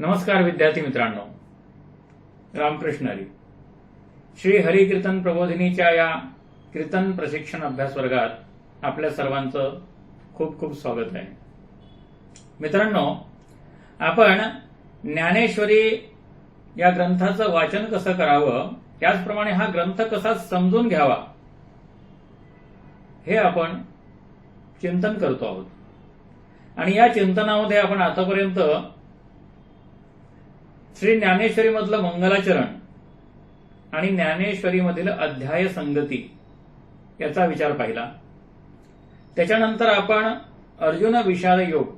नमस्कार विद्यार्थी मित्रांनो. रामकृष्ण हरी. श्री हरिकीर्तन प्रबोधिनीच्या या कीर्तन प्रशिक्षण अभ्यास वर्गात आपल्या सर्वांचं खूप खूप स्वागत आहे. मित्रांनो आपण ज्ञानेश्वरी या ग्रंथाचं वाचन कसं करावं त्याचप्रमाणे हा ग्रंथ कसा समजून घ्यावा हे आपण चिंतन करतो आहोत. आणि या चिंतनामध्ये आपण आतापर्यंत श्री ज्ञानेश्वरी मधलं मंगलाचरण आणि ज्ञानेश्वरीमधील अध्याय संगती याचा विचार पाहिला. त्याच्यानंतर आपण अर्जुन विषाद योग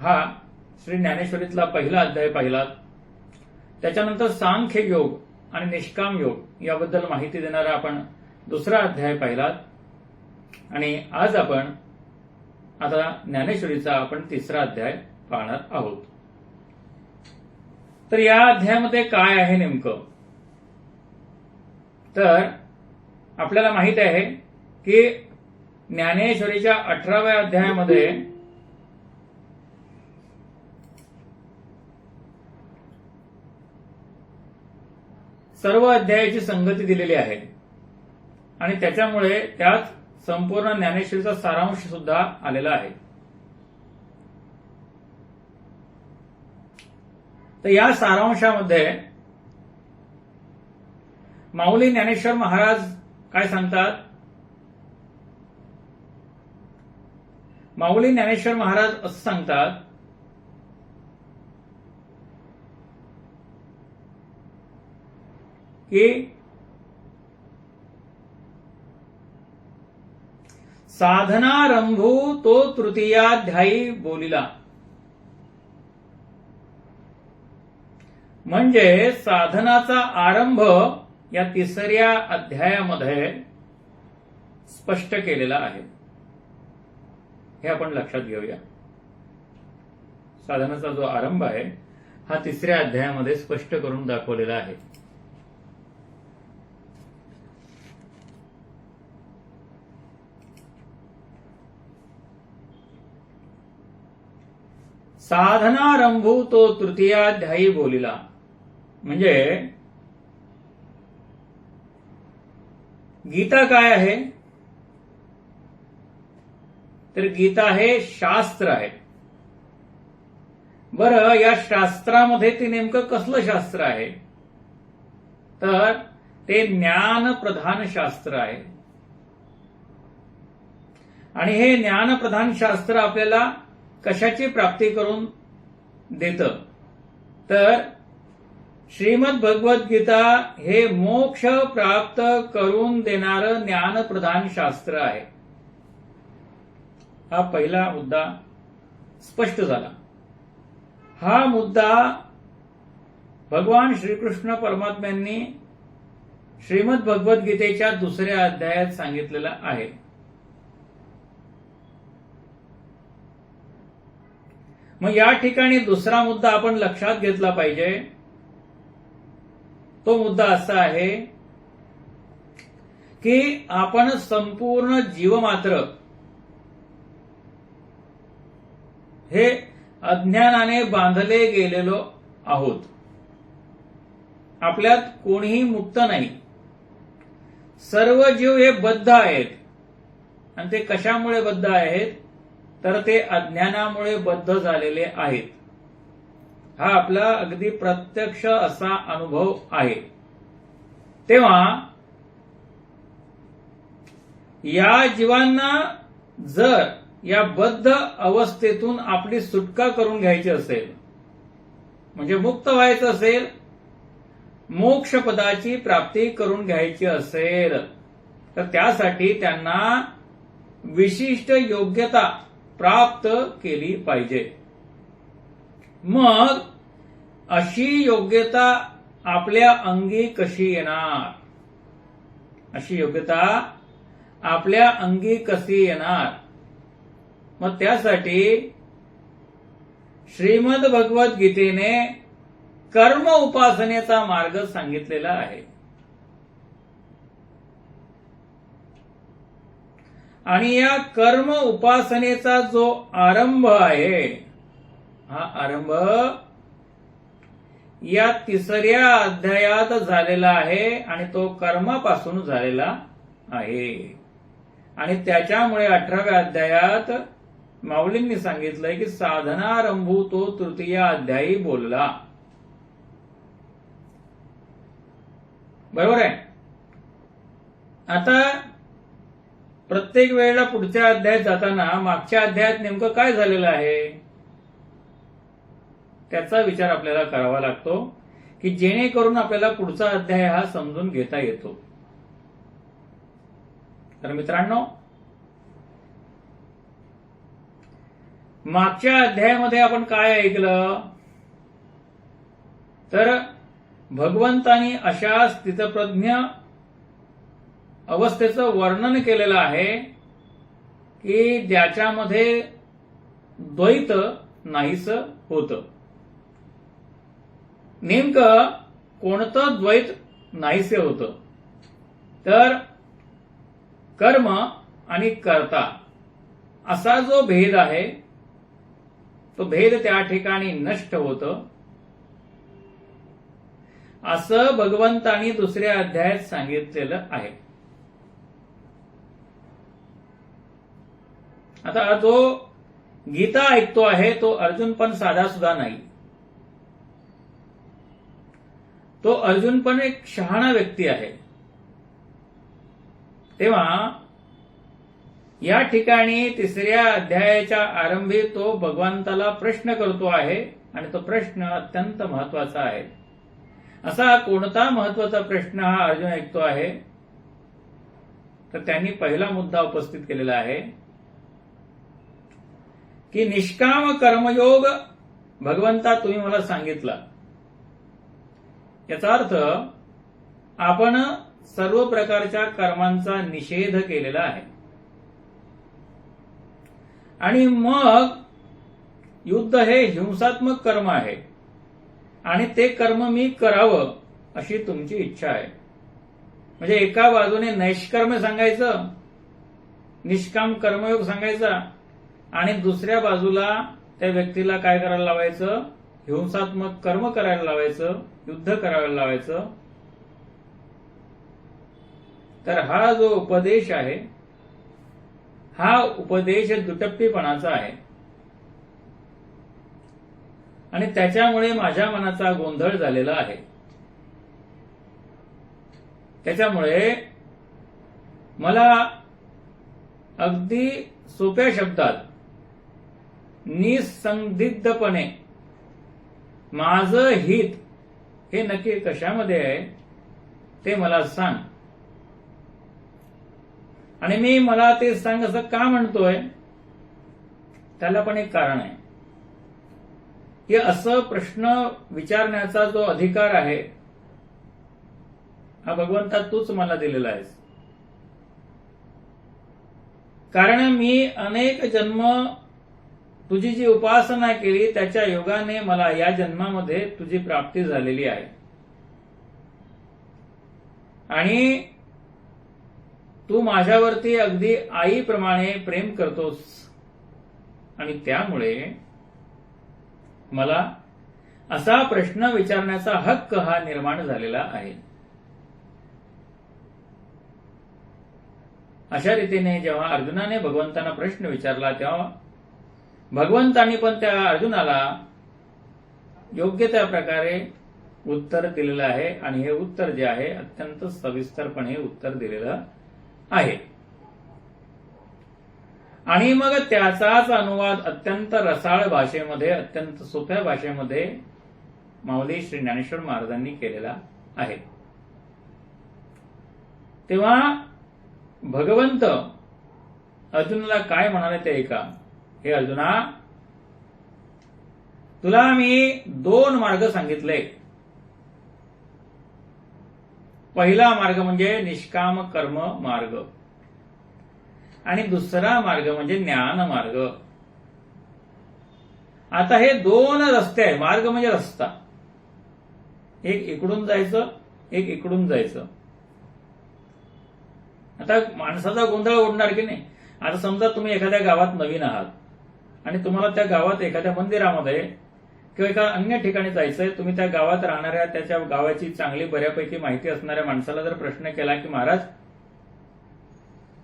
हा श्री ज्ञानेश्वरीतला पहिला अध्याय पाहिला. त्याच्यानंतर सांख्य योग आणि निष्काम योग याबद्दल माहिती देणारा आपण दुसरा अध्याय पाहिला. आणि आज आपण आता ज्ञानेश्वरीचा आपण तिसरा अध्याय पाहणार आहोत. तर या अध्यायामध्ये काय आहे नेमकं? तर आपल्याला माहीत आहे की ज्ञानेश्वरीच्या अठराव्या अध्यायामध्ये सर्व अध्यायाची संगती दिलेली आहे. आणि त्याच्यामुळे त्यात संपूर्ण ज्ञानेश्वरीचा सारांश सुद्धा आलेला आहे. तर या सारांशामध्ये माऊली ज्ञानेश्वर महाराज काय सांगतात? माऊली ज्ञानेश्वर महाराज असं सांगतात की साधनारंभू तो तृतीयाध्यायी बोलिला. म्हणजे साधनाचा आरंभ या तिसऱ्या अध्यायामध्ये स्पष्ट केलेला आहे. हे आपण लक्षात घेऊया. साधनाचा जो आरंभ आहे हा तिसऱ्या अध्यायामध्ये स्पष्ट करून दाखवलेला आहे. साधनारंभू तो तृतीयाध्यायी बोलिला. म्हणजे गीता काय आहे? तर गीता हे शास्त्र आहे. बरं या शास्त्रामध्ये ते नेमकं कसलं शास्त्र आहे? तर ते ज्ञान प्रधान शास्त्र आहे. आणि हे ज्ञान प्रधान शास्त्र आपल्याला कशाची प्राप्ती करून देतं? तर श्रीमद भगवद्गीता हे मोक्ष प्राप्त करून देणारं ज्ञानप्रधान शास्त्र आहे. हा पहिला मुद्दा स्पष्ट झाला. हा मुद्दा भगवान श्रीकृष्ण परमात्म्यांनी श्रीमद भगवद्गीतेच्या दुसऱ्या अध्यायात सांगितलेला आहे. मग या ठिकाणी दुसरा मुद्दा आपण लक्षात घेतला पाहिजे. तो मुद्दा असा आहे की आपण संपूर्ण जीवमात्र हे अज्ञानाने बांधले गेलेलो आहोत. आपल्यात कोणीही मुक्त नाही. सर्व जीव हे बद्ध आहेत. आणि ते कशामुळे बद्ध आहेत? तर ते अज्ञानामुळे बद्ध झालेले आहेत. हा आपला अगदी प्रत्यक्ष असा अनुभव आहे. तेव्हा या जीवांना जर या बद्ध अवस्थेतून आपली सुटका करून घ्यायची असेल म्हणजे मुक्त व्हायचं असेल मोक्ष पदाची प्राप्ती करून घ्यायची असेल तर त्यासाठी त्यांना विशिष्ट योग्यता प्राप्त केली पाहिजे. मग अशी योग्यता आपल्या अंगी कशी येणार? अशी योग्यता आपल्या अंगी कशी येणार? मग त्यासाठी श्रीमद भगवद्गीतेने कर्म उपासनेचा मार्ग सांगितलेला आहे. आणि या कर्म उपासनेचा जो आरंभ आहे हा आरंभ या तिसऱ्या अध्यायात झालेला आहे आणि तो कर्मापासून झालेला आहे. आणि त्याच्यामुळे अठराव्या अध्यायात माऊलींनी सांगितलंय की साधनारंभू तो तृतीय अध्यायी बोलला. बरोबर आहे? आता प्रत्येक वेळेला पुढच्या अध्यायात जाताना मागच्या अध्यायात नेमकं काय झालेलं आहे? त्याचा विचार आपल्याला करावा लागतो की जेणेकरून आपल्याला पुढचा अध्याय हा समजून घेता येतो. तर मित्रांनो मागच्या अध्यायामध्ये आपण काय ऐकलं? तर भगवंतानी अशा स्थितप्रज्ञ अवस्थेचं वर्णन केलेलं आहे की ज्याच्यामध्ये द्वैत नाहीस होतं. नेमकं कोणतं द्वैत नाहीसे होतं? तर कर्म आणि कर्ता असा जो भेद आहे तो भेद त्या ठिकाणी नष्ट होत. असं भगवंतानी दुसऱ्या अध्यायात सांगितलेलं आहे. आता जो गीता ऐकतो आहे तो अर्जुन पण साधा सुद्धा नाही. तो अर्जुन पण एक शहाणा व्यक्ती आहे. तेव्हा या ठिकाणी तिसऱ्या अध्यायाच्या आरंभी तो भगवंताला प्रश्न करतो आहे आणि तो प्रश्न अत्यंत महत्त्वाचा आहे. असा कोणता महत्त्वाचा प्रश्न हा अर्जुन ऐकतो आहे? तर त्यांनी पहिला मुद्दा उपस्थित केलेला आहे. की निष्काम कर्मयोग भगवंता तुम्ही मला सांगितला. याचा अर्थ आपण सर्व प्रकारच्या कर्मांचा निषेध केलेला आहे. आणि मग युद्ध हे हिंसात्मक कर्म आहे. आणि ते कर्म मी करावं अशी तुमची इच्छा आहे. म्हणजे एका बाजूने नैष्कर्म सांगायचं निष्काम कर्मयोग सांगायचा आणि दुसऱ्या बाजूला त्या व्यक्तीला काय करायला लावायचं? हिंसात्मक कर्म करायला लावायचं. युद्ध करायला लावायचं. तर हा जो उपदेश आहे हा उपदेश दुटप्पीपणाचा आहे. आणि त्याच्यामुळे माझ्या मनाचा गोंधळ झालेला आहे. त्याच्यामुळे मला अगदी सोप्या शब्दात निसंदिग्धपणे माझं हित हे नक्की कशामध्ये आहे ते मला सांग. आणि मी मला ते सांग असं का म्हणतोय त्याला पण एक कारण आहे. की असं प्रश्न विचारण्याचा जो अधिकार आहे हा भगवंता तूच मला दिलेला आहेस. कारण मी अनेक जन्म तुझी जी उपासना केली त्याच्या योगाने मला या जन्मामध्ये तुझी प्राप्ती झालेली आहे. आणि तू माझ्यावरती अगदी आईप्रमाणे प्रेम करतोस. आणि त्यामुळे मला असा प्रश्न विचारण्याचा हक्क हा निर्माण झालेला आहे. अशा रीतीने जेव्हा अर्जुनाने भगवंतांना प्रश्न विचारला तेव्हा भगवंतांनी पण त्या अर्जुनाला योग्य त्या प्रकारे उत्तर दिलेलं आहे. आणि हे उत्तर जे आहे अत्यंत सविस्तरपणे उत्तर दिलेलं आहे. आणि मग त्याचाच अनुवाद अत्यंत रसाळ भाषेमध्ये अत्यंत सोप्या भाषेमध्ये माऊली श्री ज्ञानेश्वर महाराजांनी केलेला आहे. तेव्हा भगवंत अर्जुनाला काय म्हणाले ते ऐका. हे अर्जुना तुला मी दोन मार्ग सांगितले. पहिला मार्ग म्हणजे निष्काम कर्म मार्ग. आणि दुसरा मार्ग म्हणजे ज्ञान मार्ग. आता हे दोन रस्ते आहे मार्ग म्हणजे रस्ता. एक इकडून जायचं एक इकडून जायचं. आता माणसाचा गोंधळ उडणार की नाही? आता समजा तुम्ही एखाद्या गावात नवीन आहात. आणि तुम्हाला त्या गावात एखाद्या मंदिरामध्ये किंवा एका अन्य ठिकाणी जायचंय तुम्ही त्या गावात राहणाऱ्या त्याच्या गावाची चांगली बऱ्यापैकी माहिती असणाऱ्या माणसाला जर प्रश्न केला की महाराज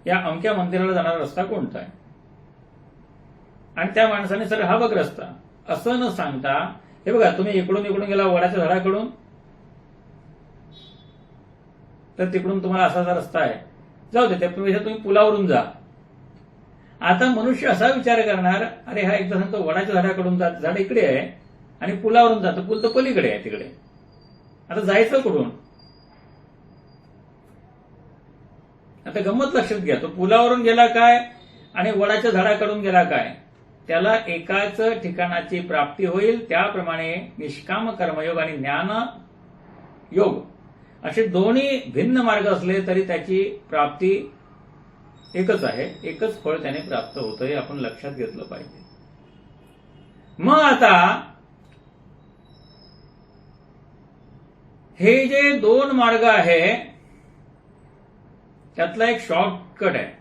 या अमक्या मंदिराला जाणारा रस्ता कोणता आहे? आणि त्या माणसाने सर हा बघ रस्ता. असं न सांगता हे बघा तुम्ही इकडून इकडून गेला वडाच्या झाडाकडून तर तिकडून तुम्हाला असा रस्ता आहे. जाऊ दे त्यापेक्षा तुम्ही पुलावरून जा. आता मनुष्य असा विचार करणार अरे हा एकदा सांगतो वडाच्या झाडाकडून जात झाड इकडे आहे आणि पुलावरून जातो. पूल तर पलीकडे आहे तिकडे. आता जायचं कुठून? आता गंमत लक्षात घ्या. तो पुलावरून गेला काय आणि वडाच्या झाडाकडून गेला काय? त्याला एकाच ठिकाणाची प्राप्ती होईल. त्याप्रमाणे निष्काम कर्मयोग आणि ज्ञान योग. असे दोन्ही भिन्न मार्ग असले तरी त्याची प्राप्ती एकच आहे एकच फळ त्याने प्राप्त होतं हे आपण लक्षात घेतलं पाहिजे. मग आता हे जे दोन मार्ग आहे त्यातला एक शॉर्टकट आहे.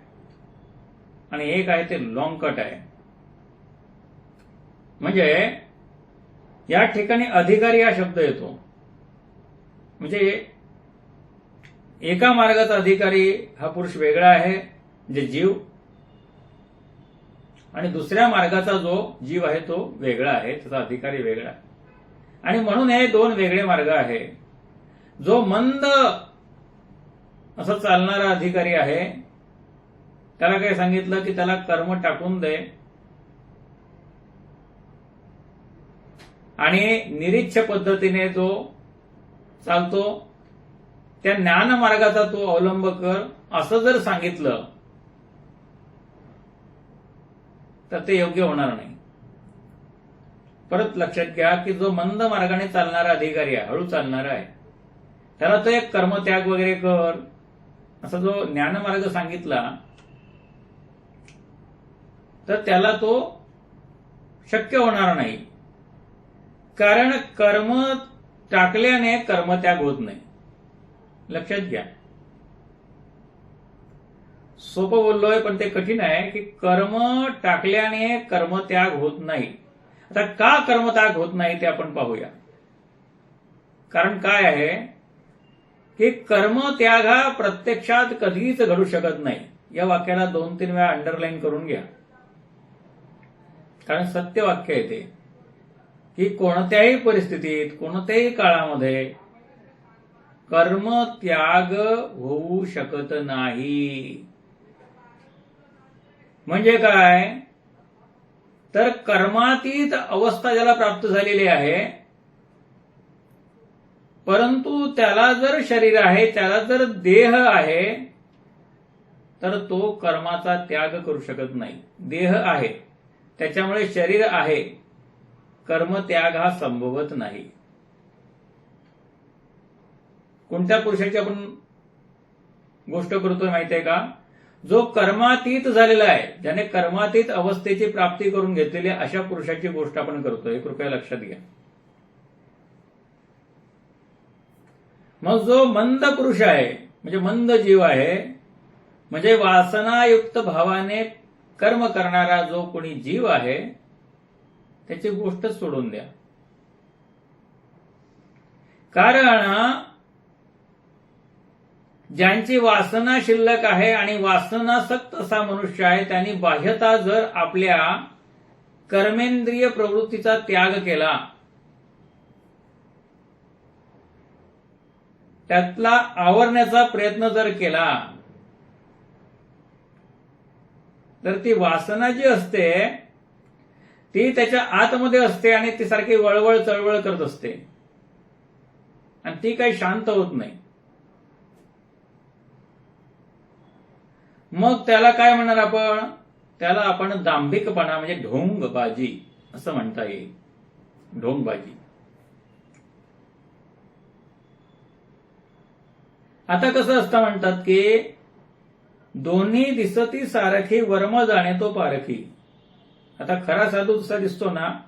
आणि एक आहे ते लॉंग कट आहे. म्हणजे या ठिकाणी अधिकारी हा शब्द येतो. म्हणजे एका मार्गाचा अधिकारी हा पुरुष वेगळा आहे म्हणजे जीव. आणि दुसऱ्या मार्गाचा जो जीव आहे तो वेगळा आहे त्याचा अधिकारी वेगळा आहे. आणि म्हणून हे दोन वेगळे मार्ग आहे. जो मंद असं चालणारा अधिकारी आहे त्याला काय सांगितलं की त्याला कर्म टाकून दे. आणि निरीच्छ पद्धतीने जो चालतो त्या ज्ञान मार्गाचा तो अवलंब कर. असं जर सांगितलं तर ते योग्य होणार नाही. परत लक्षात घ्या की जो मंद मार्गाने चालणारा अधिकारी आहे हळू चालणारा आहे त्याला तो एक कर्मत्याग वगैरे कर. असा जो ज्ञानमार्ग सांगितला तर त्याला तो शक्य होणार नाही. कारण कर्म टाकल्याने कर्मत्याग होत नाही. लक्षात घ्या. सोपं बोललोय पण ते कठीण आहे की कर्म टाकल्याने कर्मत्याग होत नाही. आता का कर्मत्याग होत नाही ते आपण पाहूया. कारण काय आहे? की कर्मत्याग हा प्रत्यक्षात कधीच घडू शकत नाही. या वाक्याला दोन तीन वेळा अंडरलाईन करून घ्या. कारण सत्य वाक्य आहे ते. की कोणत्याही परिस्थितीत कोणत्याही काळामध्ये कर्मत्याग होऊ शकत नाही. म्हणजे काय? तर कर्मातीत अवस्था ज्याला प्राप्त झालेली आहे परंतु त्याला जर शरीर आहे त्याला जर देह आहे तर तो कर्माचा त्याग करू शकत नाही. देह आहे. त्याच्यामुळे शरीर आहे. कर्मत्याग हा संभवत नाही. कोणत्या पुरुषाची आपण गोष्ट करतोय माहिती आहे का? जो कर्मातीत झालेला आहे ज्याने कर्मातीत अवस्थेची प्राप्ती करून घेतलेली अशा पुरुषाची गोष्ट आपण करतोय. कृपया लक्षात घ्या. मग जो मंद पुरुष आहे म्हणजे मंद जीव आहे म्हणजे वासनायुक्त भावाने कर्म करणारा जो कोणी जीव आहे त्याची गोष्ट सोडून द्या. कारण ज्यांची वासना शिल्लक आहे आणि वासनासक्त असा मनुष्य आहे त्यांनी बाह्यता जर आपल्या कर्मेंद्रिय प्रवृत्तीचा त्याग केला त्यातला आवरण्याचा प्रयत्न जर केला तर ती वासना जी असते ती त्याच्या आतमध्ये असते आणि ती सारखी वळवळ चळवळ करत असते. आणि ती काही शांत होत नाही. मग त्याला काय म्हणणार आपण? त्याला आपण दांभिकपणा म्हणजे ढोंगबाजी असं म्हणता येईल. ढोंगबाजी. आता कसं असतं म्हणतात की दोन्ही दिसती सारखी वर्म जाणे तो पारखी. आता खरा साधू जसा दिसतो ना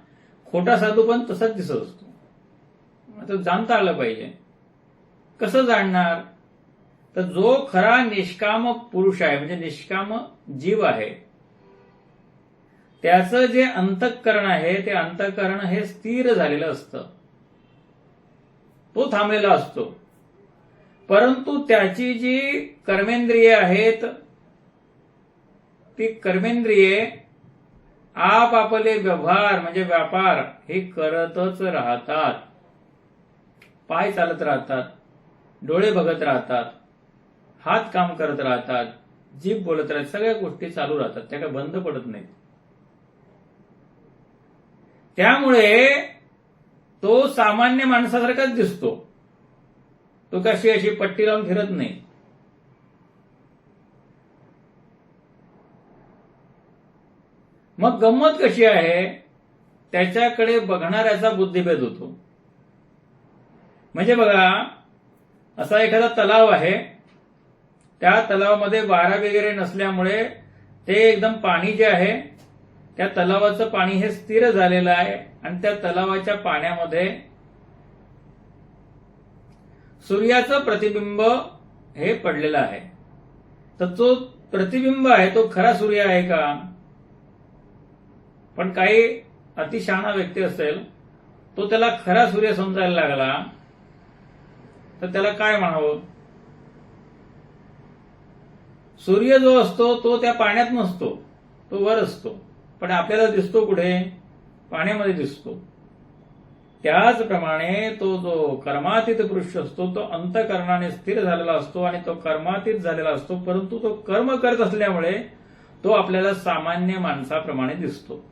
खोटा साधू पण तसाच दिसत असतो. आता जाणता आलं पाहिजे. कसं जाणणार? तर जो खरा निष्काम पुरुष आहे म्हणजे निष्काम जीव आहे त्याचं जे अंतःकरण आहे ते अंतःकरण हे स्थिर झालेलं असतं. तो थांबलेला असतो. परंतु त्याची जी कर्मेंद्रिय आहेत ती कर्मेंद्रिये आपापले व्यवहार म्हणजे व्यापार हे करतच राहतात. पाय चालत राहतात डोळे बघत राहतात. हात काम करत राहतात जीभ बोलत राहतात सगळ्या गोष्टी चालू राहतात त्या काय बंद पडत नाहीत. त्यामुळे तो सामान्य माणसासारखाच दिसतो. तो कशी अशी पट्टी लावून फिरत नाही. मग गंमत कशी आहे? त्याच्याकडे बघणाऱ्याचा बुद्धिभेद होतो. म्हणजे बघा असा एखादा तलाव आहे त्या तलावामध्ये वारा वगैरे नसल्यामुळे ते एकदम पाणी जे आहे त्या तलावाचं पाणी हे स्थिर झालेलं आहे आणि त्या तलावाच्या पाण्यामध्ये सूर्याचं प्रतिबिंब हे पडलेलं आहे. तर जो प्रतिबिंब आहे तो खरा सूर्य आहे का? पण काही अतिशहाणा व्यक्ती असेल तो त्याला खरा सूर्य समजायला लागला तर त्याला काय म्हणावं? सूर्य जो असतो तो त्या पाण्यात नसतो. तो वर असतो. पण आपल्याला दिसतो कुठे? पाण्यामध्ये दिसतो. त्याचप्रमाणे तो जो कर्मातीत पुरुष असतो तो अंतकरणाने स्थिर झालेला असतो आणि तो कर्मातीत झालेला असतो परंतु तो कर्म करत असल्यामुळे तो आपल्याला सामान्य माणसाप्रमाणे दिसतो.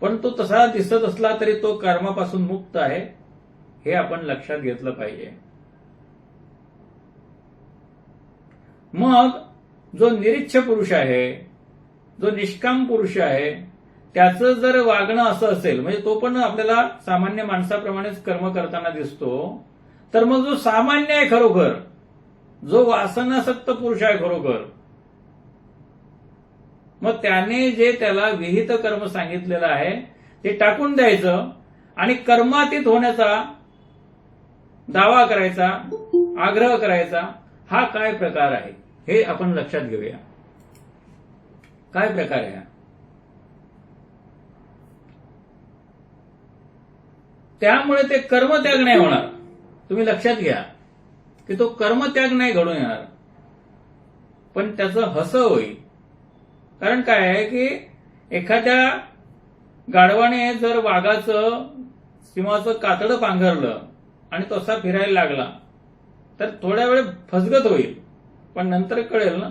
पण तो तसा दिसत असला तरी तो कर्मापासून मुक्त आहे हे आपण लक्षात घेतलं पाहिजे. मग जो निरीच्छ पुरुष आहे जो निष्काम पुरुष आहे त्याचं जर वागणं असं असेल म्हणजे तो पण आपल्याला सामान्य माणसाप्रमाणेच कर्म करताना दिसतो तर मग जो सामान्य आहे खरोखर जो वासनासक्त पुरुष आहे खरोखर मग त्याने जे त्याला विहित कर्म सांगितलेलं आहे ते टाकून द्यायचं आणि कर्मातीत होण्याचा दावा करायचा आग्रह करायचा हा काय प्रकार आहे? हे आपण लक्षात घेऊया. काय प्रकार आहे हा? त्यामुळे ते कर्मत्याग नाही होणार. तुम्ही लक्षात घ्या की तो कर्मत्याग नाही घडून येणार. पण त्याचं हस होईल. कारण काय आहे की एखाद्या गाढवाने जर वाघाचं सिंहाचं कातडं पांघरलं आणि तसा फिरायला लागला तर थोड्या वेळ फसगत होईल. पण नंतर कळेल ना.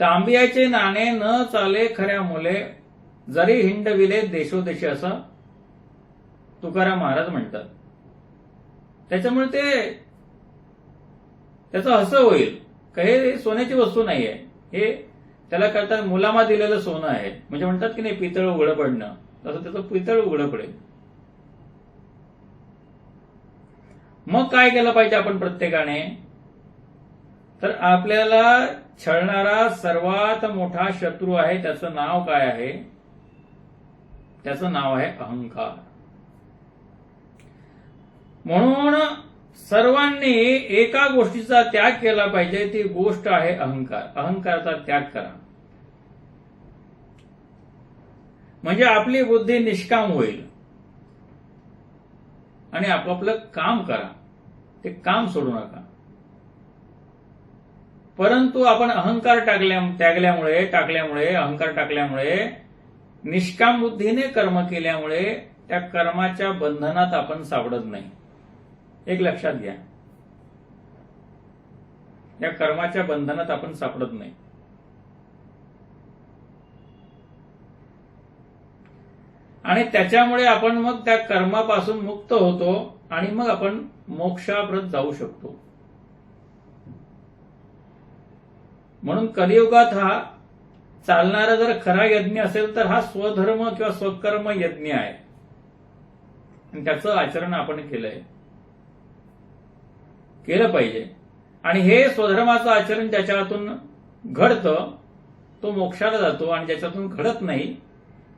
तांबियाचे नाणे न चाले खऱ्या मुले जरी हिंडविले देशोदेशी असं तुकाराम महाराज म्हणतात. त्याच्यामुळे ते त्याचं असं होईल का हे सोन्याची वस्तू नाहीये. हे त्याला करता मुलामा दिलेलं सोनं आहे. म्हणजे म्हणतात की नाही पितळ उघडं पडणं. तसं त्याचं पितळ उघडं पडेल. मग काय केलं पाहिजे आपण प्रत्येकाने? तर आपल्याला छळणारा सर्वात मोठा शत्रू आहे त्याचं नाव काय आहे? त्याचं नाव आहे अहंकार. म्हणून सर्वांनी एका गोष्टीचा त्याग केला पाहिजे ती गोष्ट आहे अहंकार. अहंकाराचा त्याग करा. म्हणजे आपली बुद्धी निष्काम होईल. आणि आपापलं काम करा. ते काम सोडू नका. परंतु आपण अहंकार टाकल्या त्यागल्यामुळे टाकल्यामुळे अहंकार टाकल्यामुळे निष्काम बुद्धीने कर्म केल्यामुळे त्या कर्माच्या बंधनात आपण सापडत नाही. एक लक्षात घ्या. या कर्माच्या बंधनात आपण सापडत नाही. आणि त्याच्यामुळे आपण मग त्या कर्मापासून मुक्त होतो आणि मग आपण मोक्षाप्रत जाऊ शकतो. म्हणून कलियुगात हा चालणारा जर खरा यज्ञ असेल तर हा स्वधर्म किंवा स्वकर्म यज्ञ आहे. आणि त्याचं आचरण आपण केलंय. केलं पाहिजे. आणि हे स्वधर्माचं आचरण ज्याच्यातून घडतं तो मोक्षाला जातो आणि ज्याच्यातून घडत नाही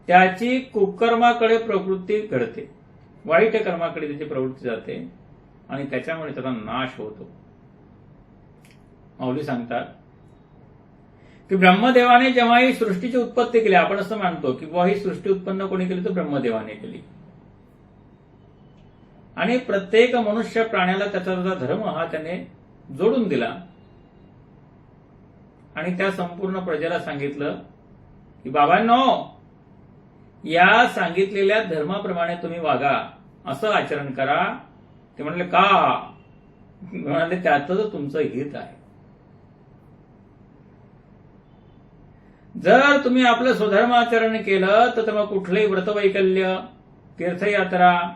त्याची कुकर्माकडे प्रवृत्ती घडते. वाईट कर्माकडे त्याची प्रवृत्ती जाते आणि त्याच्यामुळे त्याचा नाश होतो. माऊली सांगतात की ब्रह्मदेवाने जेव्हा ही सृष्टीची उत्पत्ती केली आपण असं मानतो की बुवा ही सृष्टी उत्पन्न कोणी केली तर ब्रह्मदेवाने केली. आणि प्रत्येक मनुष्य प्राण्याला त्याचा त्याचा धर्म हा त्याने जोडून दिला. आणि त्या संपूर्ण प्रजेला सांगितलं की बाबांनो या सांगितलेल्या धर्माप्रमाणे तुम्ही वागा. असं आचरण करा. ते म्हणले का? म्हणाले त्यातच तुमचं हित आहे. जर तुम्ही आपलं स्वधर्म आचरण केलं तर मग कुठलंही व्रतवैकल्य तीर्थयात्रा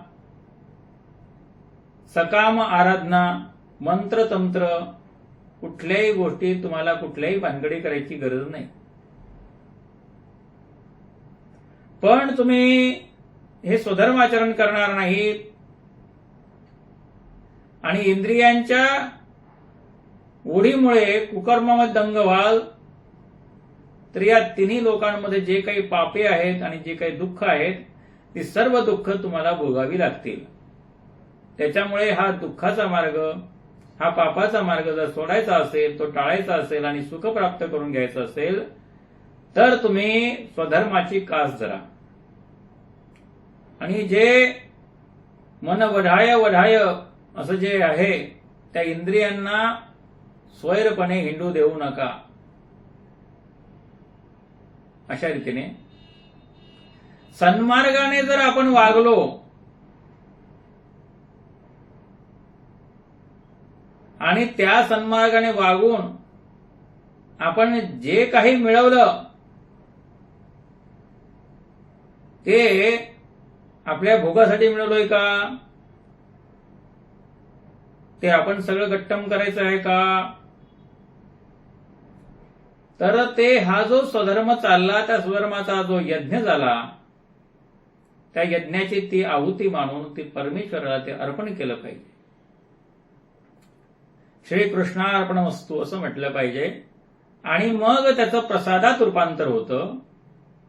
सकाम आराधना मंत्रतंत्र कुठल्याही गोष्टी तुम्हाला कुठल्याही भानगडी करायची गरज नाही. पण तुम्ही हे स्वधर्म आचरण करणार नाहीत. आणि इंद्रियांच्या ओढीमुळे कुकर्मामध्ये दंग व्हाल तर या तिन्ही लोकांमध्ये जे काही पापे आहेत आणि जे काही दुःख आहेत ती सर्व दुःख तुम्हाला भोगावी लागतील. त्याच्यामुळे हा दुःखाचा मार्ग हा पापाचा मार्ग जर सोडायचा असेल तो टाळायचा असेल आणि सुख प्राप्त करून घ्यायचं असेल तर तुम्ही स्वधर्माची कास धरा. आणि जे मन वढाय वढाय असं जे आहे त्या इंद्रियांना स्वैरपणे हिंडू देऊ नका. अशा रीतीने. सन्मार्गाने जर आपण वागलो आणि त्या सन्मार्गाने वागून आपण जे काही मिळवलं ते आपल्या भोगासाठी मिळवलोय का? ते आपण सगळं गट्टम करायचं आहे का? तर ते हा जो स्वधर्म चालला त्या स्वधर्माचा जो यज्ञ झाला त्या यज्ञाची ती आहुती मानून ती परमेश्वराला ते अर्पण केलं पाहिजे. श्रीकृष्णार्पण वस्तू असं म्हटलं पाहिजे. आणि मग त्याचं प्रसादात रूपांतर होतं.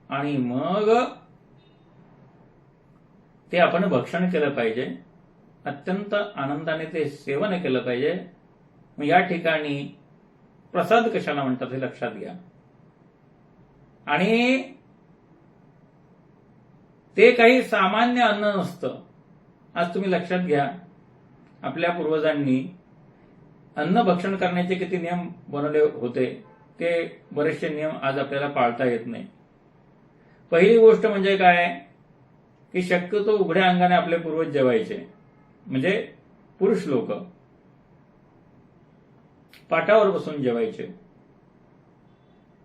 आणि मग ते आपण भक्षण केलं पाहिजे. अत्यंत आनंदाने ते सेवन केलं पाहिजे. मग या ठिकाणी प्रसाद कशाला म्हणतात हे लक्षात घ्या. आणि ते काही सामान्य अन्न नसतं. आज तुम्ही लक्षात घ्या आपल्या पूर्वजांनी अन्न भक्षण करण्याचे किती नियम बनवले होते ते बरेचसे नियम आज आपल्याला पाळता येत नाही. पहिली गोष्ट म्हणजे काय? की शक्यतो उघड्या अंगाने आपले पूर्वज जेवायचे. म्हणजे पुरुष लोक. पाटावर बसून जेवायचे.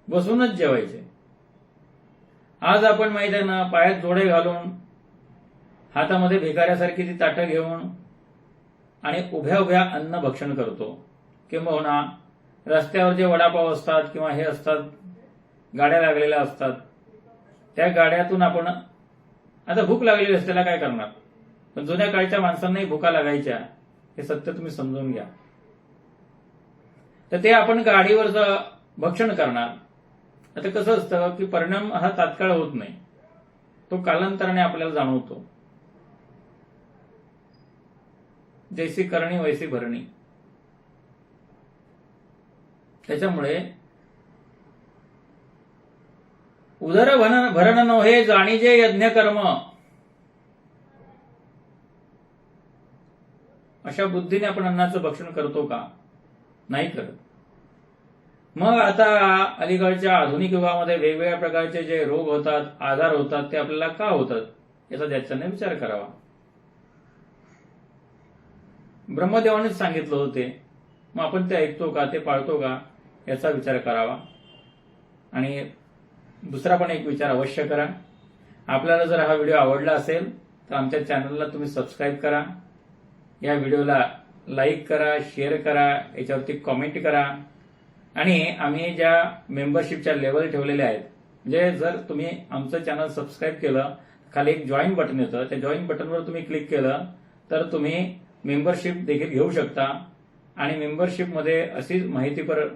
बसूनच जेवायचे. आज आपण माहीत आहे ना पायात जोडे घालून हातामध्ये भिकाऱ्यासारखी ती ताटं घेऊन आणि उभ्या उभ्या अन्न भक्षण करतो. किंबहुना हो रस्त्यावर जे वडापाव असतात किंवा हे असतात गाड्या लागलेल्या असतात त्या गाड्यातून आपण आता भूक लागलेली असते त्याला काय करणार? पण जुन्या काळच्या माणसांनाही भुका लागायच्या हे सत्य तुम्ही समजून घ्या. तर ते आपण गाडीवरचं भक्षण करणार. आता कसं असतं की परिणाम हा तात्काळ होत नाही. तो कालांतराने आपल्याला जाणवतो. जैसी करणी वैसी भरणी. त्याच्यामुळे उदर भरण भरण नव्हे जाणीजे यज्ञ कर्म अशा बुद्धीने आपण अन्नाचं भक्षण करतो का? नाही करत. मग आता अलीकडच्या आधुनिक युगामध्ये वेगवेगळ्या प्रकारचे जे रोग होतात आजार होतात ते आपल्याला का होतात? याचा ज्याच्याने विचार करावा. ब्रह्मदेवानेच सांगितलं होते. मग आपण ते ऐकतो का ते पाळतो का याचा विचार करावा. आणि दुसरा पण एक विचार अवश्य करा. आपल्याला जर हा व्हिडिओ आवडला असेल तर आमच्या चॅनलला तुम्ही सबस्क्राईब करा. या व्हिडिओला लाईक करा शेअर करा याच्यावरती कॉमेंट करा. आणि आम्ही ज्या मेंबरशिपच्या लेवल ठेवलेल्या आहेत म्हणजे जर तुम्ही आमचं चॅनल सबस्क्राईब केलं खाली एक जॉईन बटन येतं. त्या जॉईन बटनवर तुम्ही क्लिक केलं तर तुम्ही मेंबरशिप देखील घेऊ शकता. आणि मेंबरशिपमध्ये अशीच माहितीपर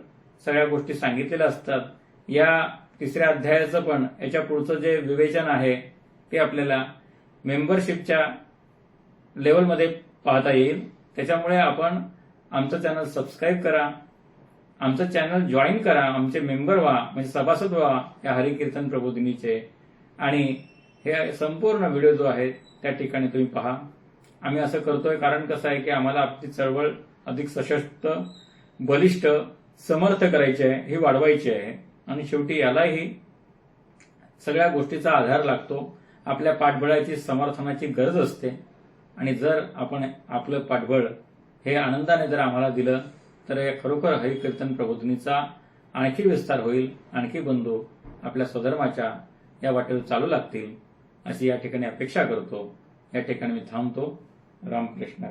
सगळ्या गोष्टी सांगितलेल्या असतात. या तिसऱ्या अध्यायाचं पण याच्या पुढचं जे विवेचन आहे ते आपल्याला मेंबरशिपच्या लेवलमध्ये पाहता येईल. त्याच्यामुळे आपण आमचं चॅनल सबस्क्राईब करा. आमचं चॅनल जॉईन करा. आमचे मेंबर व्हा म्हणजे सभासद व्हा या हरिकीर्तन प्रबोधिनीचे. आणि हे संपूर्ण व्हिडिओ जो आहे त्या ठिकाणी तुम्ही पहा. आम्ही असं करतोय कारण कसं आहे की आम्हाला आपली चळवळ अधिक सशक्त बलिष्ठ समर्थ करायची आहे ही वाढवायची आहे. आणि शेवटी यालाही सगळ्या गोष्टीचा आधार लागतो. आपल्या पाठबळाची समर्थनाची गरज असते. आणि जर आपण आपलं पाठबळ हे आनंदाने जर आम्हाला दिलं तर या खरोखर हरिकीर्तन प्रबोधिनीचा आणखी विस्तार होईल आणखी बंधू आपल्या स्वधर्माच्या या वाटेवर चालू लागतील अशी या ठिकाणी अपेक्षा करतो. या ठिकाणी मी थांबतो. रामकृष्ण